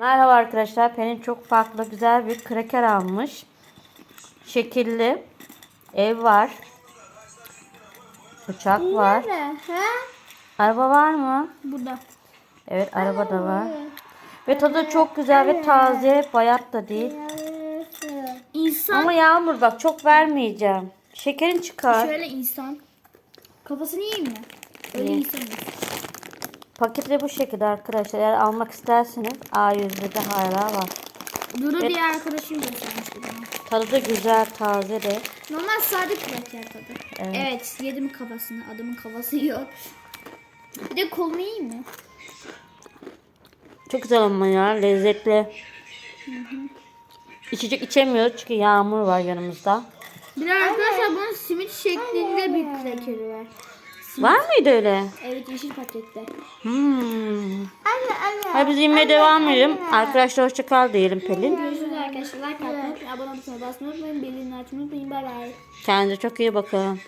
Merhaba arkadaşlar. Pelin çok farklı güzel bir kraker almış. Şekilli. Ev var. Uçak var. Ha? Araba var mı? Burada. Evet araba da var. Ve tadı çok güzel ve taze. Bayat da değil. İnsan. Ama Yağmur bak çok vermeyeceğim. Şekerin çıkar. Şöyle insan. Kafasını yiyeyim mi? Öyle Ye. insan. Paketi bu şekilde arkadaşlar. Eğer almak isterseniz A101'de hala var. Duru Evet. diye arkadaşım göstermişti bana. Tadı da güzel, taze de. Normal sade kraker tadı. Evet. Evet. yedim kafasını. Adamın kafası yiyor. Bir de kolunu yiyeyim mi? Çok güzel ama ya lezzetli. İçecek içemiyoruz çünkü yağmur var yanımızda. Bir arkadaşlar bunun simit şeklinde bir krakeri var. Var mıydı öyle? Evet yeşil pakette. Hmm. Hadi biz yemeğe devam edelim. Arkadaşlar hoşça kal diyelim Pelin. Görüşürüz arkadaşlar. Like atmayı, abone olmayı basmayı unutmayın. Bildirimleri açmayı unutmayın. Bay bay. Kendinize çok iyi bakın.